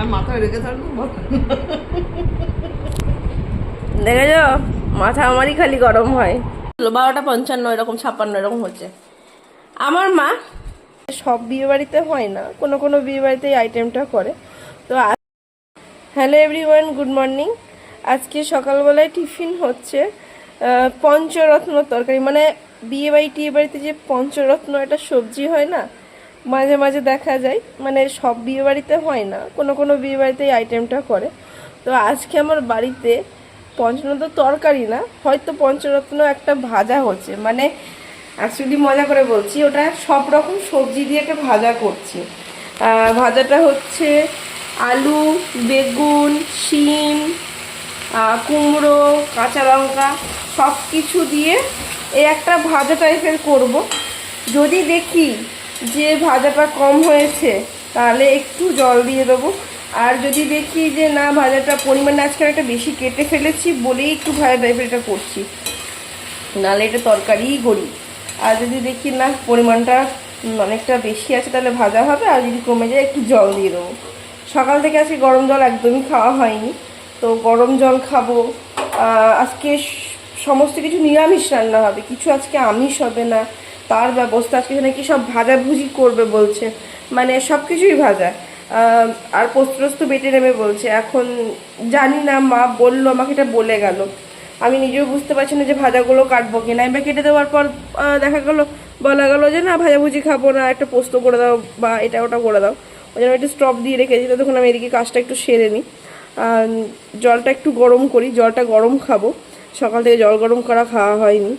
আর মাথায় রেখে থাকব। দেখেছ? মাথা আমারই খালি গরম হয়। বারোটা পঞ্চান্ন এরকম ছাপ্পান্ন এরকম হচ্ছে। আমার মা সব বিয়ে বাড়িতে হয় না কোনো কোনো বিয়ে বাড়িতে এই আইটেমটা করে। তো হ্যালো এভরিওয়ান গুড মর্নিং আজকে সকালবেলায় টিফিন হচ্ছে পঞ্চরত্ন তরকারি। মানে বিয়ে বাড়ি টিয়ে বাড়িতে যে পঞ্চরত্ন একটা সবজি হয় না মাঝে মাঝে দেখা যায় মানে সব বিয়ে বাড়িতে হয় না, কোনো কোনো বিয়ে বাড়িতে এই আইটেমটা করে। তো আজকে আমার বাড়িতে পঞ্চরত্ন তরকারি না, হয়তো পঞ্চরত্ন একটা ভাজা হচ্ছে। মানে অ্যাকচুয়ালি মজা করে বলছি, ওটা সব রকম সবজি দিয়ে একটা ভাজা করছি। ভাজাটা হচ্ছে আলু, বেগুন, শিম কুমড়ো, কাঁচা লঙ্কা সব কিছু দিয়ে এই একটা ভাজা টাইপের করব। যদি দেখি যে ভাজাটা কম হয়েছে, তাহলে একটু জল দিয়ে দেবো। আর যদি দেখি যে না, ভাজাটা পরিমাণে আজকে একটা বেশি কেটে ফেলেছি বলেই একটু ভাজা টাইপের এটা করছি। নাহলে এটা তরকারিই করি আর যদি দেখি না, পরিমাণটা অনেকটা বেশি আছে, তাহলে ভাজা হবে। আর যদি কমে যায়, একটু জল দিয়ে দেবো। সকাল থেকে আজকে গরম জল একদমই খাওয়া হয়নি। তো গরম জল খাব। আজকে সমস্ত কিছু নিরামিষ রান্না হবে। কিছু আজকে আমিষ হবে না। তার ব্যবস্থা, আজকে নাকি সব ভাজাভুজি করবে বলছে? মানে সব কিছুই ভাজা আর পোস্ত বেটে নেবে বলছে। এখন জানি না, মা বলল, আমাকে এটা বলে গেল। আমি নিজেও বুঝতে পারছি না যে ভাজাগুলো কাটবো কিনা। এবার কেটে দেওয়ার পর দেখা গেলো, বলা গেলো যে না, ভাজাভুজি খাব না, একটা পোস্ত করে দাও বা এটা ওটা করে দাও। ওই জন্য একটু স্টপ দিয়ে রেখেছি তখন আমি এদিকে কাজটা একটু সেরে নিই। জলটা একটু গরম করি, জলটা গরম খাব। সকাল থেকে জল গরম করা খাওয়া হয়নি।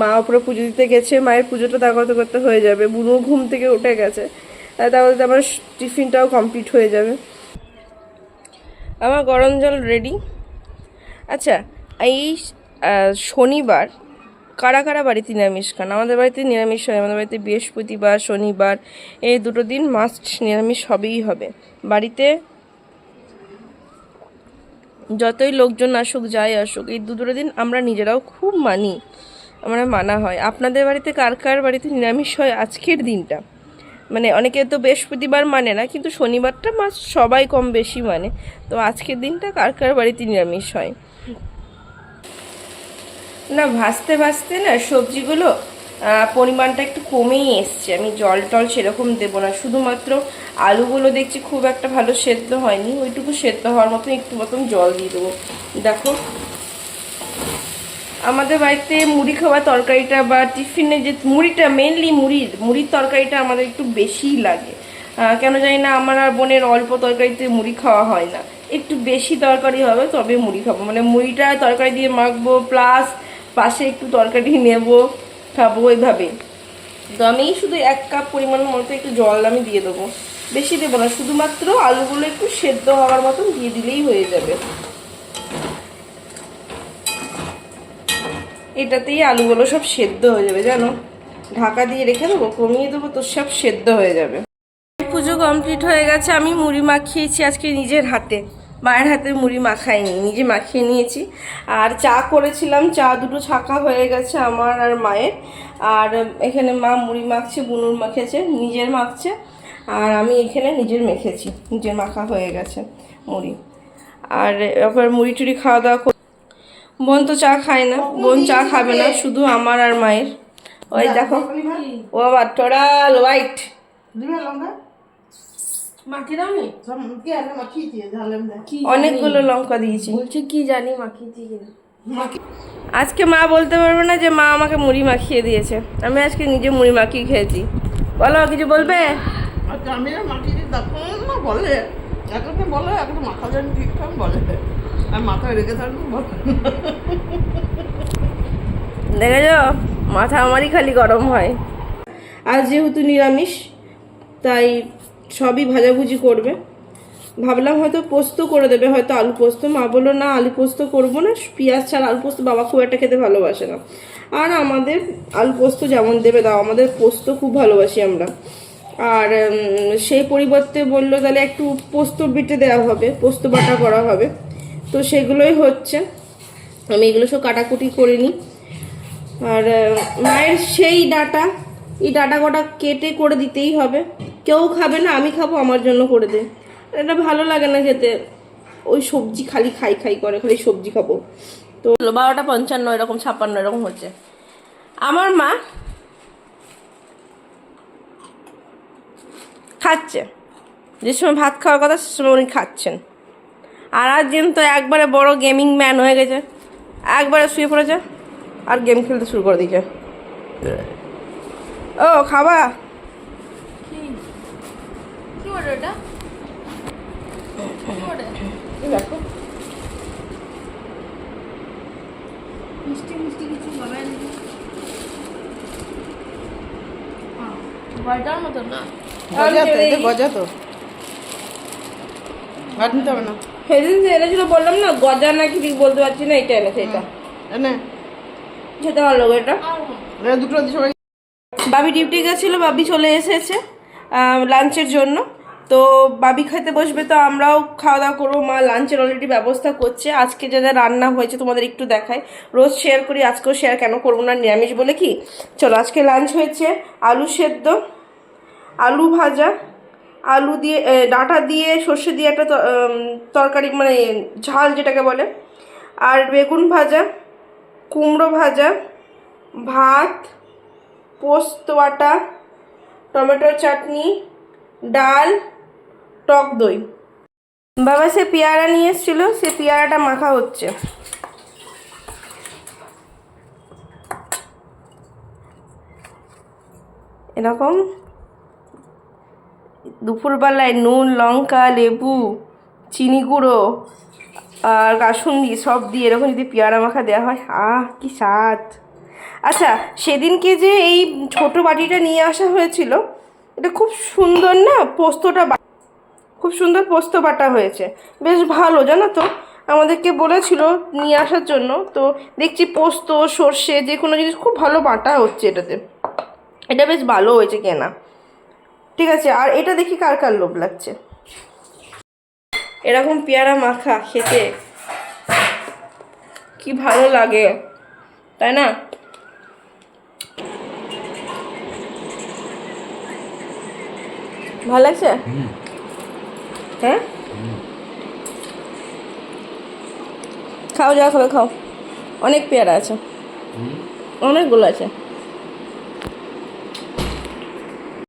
মা ওপরে পুজো দিতে গেছে, মায়ের পুজোটা তা করতে করতে হয়ে যাবে। বুনো ঘুম থেকে উঠে গেছে। তাহলে তো আমার টিফিনটাও কমপ্লিট হয়ে যাবে। আমার গরম জল রেডি আচ্ছা এই শনিবার কারা কারা বাড়িতে নিরামিষ খান? আমাদের বাড়িতে নিরামিষ হয়, আমাদের বাড়িতে বৃহস্পতিবার, শনিবার, এই দুটো দিন মাস্ট নিরামিষ হবেই হবে। বাড়িতে যতই লোকজন আসুক, যাই আসুক, এই দুটো দিন আমরা নিজেরাও খুব মানি। আমরা মানা হয়। আপনাদের বাড়িতে কার কার বাড়িতে নিরামিষ হয় আজকের দিনটা? মানে অনেকে তো বৃহস্পতিবার মানে না, কিন্তু শনিবারটা মাস সবাই কম বেশি মানে। তো আজকের দিনটা কার কার বাড়িতে নিরামিষ হয়? না, ভাজতে ভাজতে না সবজিগুলো পরিমাণটা একটু কমেই এসছে। আমি জল টল সেরকম দেবো না। শুধুমাত্র আলুগুলো দেখছি খুব একটা ভালো সেদ্ধ হয়নি। ওইটুকু সেদ্ধ হওয়ার মতো একটু মতন জল দিয়ে দেবো। দেখো আমাদের বাড়িতে মুড়ি খাওয়া তরকারিটা বা টিফিনে যে মুড়িটা মেনলি মুড়ির মুড়ির তরকারিটা আমাদের একটু বেশিই লাগে। কেন জানি না, আমার আর বোনের অল্প তরকারিতে মুড়ি খাওয়া হয় না। একটু বেশি তরকারি হবে, তবে মুড়ি খাব। মানে মুড়িটা তরকারি দিয়ে মাখবো প্লাস পাশে একটু তরকারি নেব, খাব এইভাবে তো আমি শুধু এক কাপ পরিমাণ মতো একটু জল আমি দিয়ে দেবো। বেশি দেবো না, শুধুমাত্র আলুগুলো একটু সেদ্ধ হওয়ার মতন দিয়ে দিলেই হয়ে যাবে। এটাতেই আলুগুলো সব সেদ্ধ হয়ে যাবে, জানো? ঢাকা দিয়ে রেখে দেবো, কমিয়ে দেবো, তো সব সেদ্ধ হয়ে যাবে। পুজো কমপ্লিট হয়ে গেছে, আমি মুড়ি মাখিয়েছি আজকে নিজের হাতে। মায়ের হাতে মুড়ি মাখাইনি, নিজে মাখিয়ে নিয়েছি। আর চা করেছিলাম, চা দুটো ছাকা হয়ে গেছে আমার আর মায়ের। আর এখানে মা মুড়ি মাখছে, বুনুর মাখেছে, নিজের মাখছে, আর আমি এখানে নিজের মেখেছি, নিজের মাখা হয়ে গেছে মুড়ি। আর এবার মুড়ি টুড়ি খাওয়া দাওয়া বোন তো চা খায় না বোন চা খাবে না শুধু আমার আর মায়ের। ওই দেখো। ও আবার টোটাল হোয়াইট। অনেকগুলো লঙ্কা দিয়েছি। বলছে কি জানি মাখিয়েছি কিনা। আজকে মা বলতে পারবে না যে মা আমাকে মুড়ি মাখিয়ে দিয়েছে। আমি আজকে নিজে মুড়ি মাখিয়ে খেয়েছি। বলো কিছু বলবে? আচ্ছা আমি মাখিয়ে দিই। বলে। একটা বলে একটা মাথা জানি ঠিকঠাক বলে। আর মাথায় রেখে থাকব। দেখেছ? মাথা আমারই খালি গরম হয়। আজ যেহেতু নিরামিষ তাই সবই ভাজাভুজি করবে। ভাবলাম হয়তো পোস্ত করে দেবে হয়তো আলু পোস্ত। মা বলল না আলু পোস্ত করব না। পেঁয়াজ ছাড়া আলু পোস্ত বাবা খুব একটা খেতে ভালোবাসে না। আর আমাদের আলু পোস্ত যেমন দেবে দাও। আমাদের পোস্ত খুব ভালোবাসি আমরা। আর সেই পরিবর্তে বলল তাহলে একটু পোস্ত বেটে দেওয়া হবে পোস্ত বাটা করা হবে। তো সেগুলোই হচ্ছে। আমি এগুলো সব কাটাকুটি করে নিই আর মায়ের সেই ডাটা, এই ডাটা কটা কেটে করে দিতেই হবে। কেউ খাবে না, আমি খাব, আমার জন্য করে দে। এটা ভালো লাগে না খেতে। ওই সবজি খালি খাই খাই করে, খালি সবজি খাব। তো বারোটা পঞ্চান্ন, এরকম ছাপ্পান্ন, এরকম হচ্ছে। আমার মা খাচ্ছে। যে সময় ভাত খাওয়ার কথা, সে সময় উনি খাচ্ছেন। আর আর্জেন তো একবারে বড় গেমিং ম্যান হয়ে গেছে। একবারে শুয়ে পড়েছে। আর গেম খেলতে শুরু করে দিয়েছে। ও খাবা? মিষ্টি মিষ্টি কিছু বাটার মতো না? গজা তো গজা তো আর নিতে হবে না। সেদিন যে এনেছিল বললাম না গজা নাকি ঠিক বলতে পারছি না এটা এনেছে এটা খেতে ভালো এটা। দুটো সবাই। বাবি ডিউটি গেছিল বাবি চলে এসেছে লাঞ্চের জন্য। তো বাবি খেতে বসবে তো আমরাও খাওয়া দাওয়া করব। মা লাঞ্চের অলরেডি ব্যবস্থা করছে। আজকে যা যা রান্না হয়েছে তোমাদের একটু দেখাই। রোজ শেয়ার করি আজকেও শেয়ার কেন করব না নিরামিষ বলে কি? চলো আজকে লাঞ্চ হয়েছে আলু সেদ্ধ আলু ভাজা আলু দিয়ে ডাঁটা দিয়ে, সর্ষে দিয়ে একটা তরকারি মানে ঝাল যেটাকে বলে। আর বেগুন ভাজা, কুমড়ো ভাজা, ভাত, পোস্ত আটা টমেটোর চাটনি, ডাল, টক দই। বাবা সে পেয়ারা নিয়ে এসেছিল, সে পেয়ারাটা মাখা হচ্ছে। এরকম দুপুরবেলায় নুন, লঙ্কা, লেবু, চিনি গুঁড়ো আর কাসুন্দি সব দিয়ে এরকম যদি পেয়ারা মাখা দেওয়া হয়, আহ, কি স্বাদ। আচ্ছা সেদিনকে যে এই ছোট বাটিটা নিয়ে আসা হয়েছিল? এটা খুব সুন্দর না? পোস্তটা খুব সুন্দর পোস্ত বাটা হয়েছে। বেশ ভালো, জানো তো? আমাদেরকে বলেছিল নিয়ে আসার জন্য। তো দেখছি পোস্ত, সর্ষে যে কোনো জিনিস খুব ভালো বাটা হচ্ছে এটাতে। এটা বেশ ভালো হয়েছে কেনা। ঠিক আছে আর এটা দেখি কার কার লোভ লাগছে। এরকম পেয়ারা মাখা খেতে কি ভালো লাগে তাই না? ভালো লাগছে? হ্যাঁ? খাও যা খাবে খাও। অনেক পেয়ারা আছে। অনেকগুলো আছে।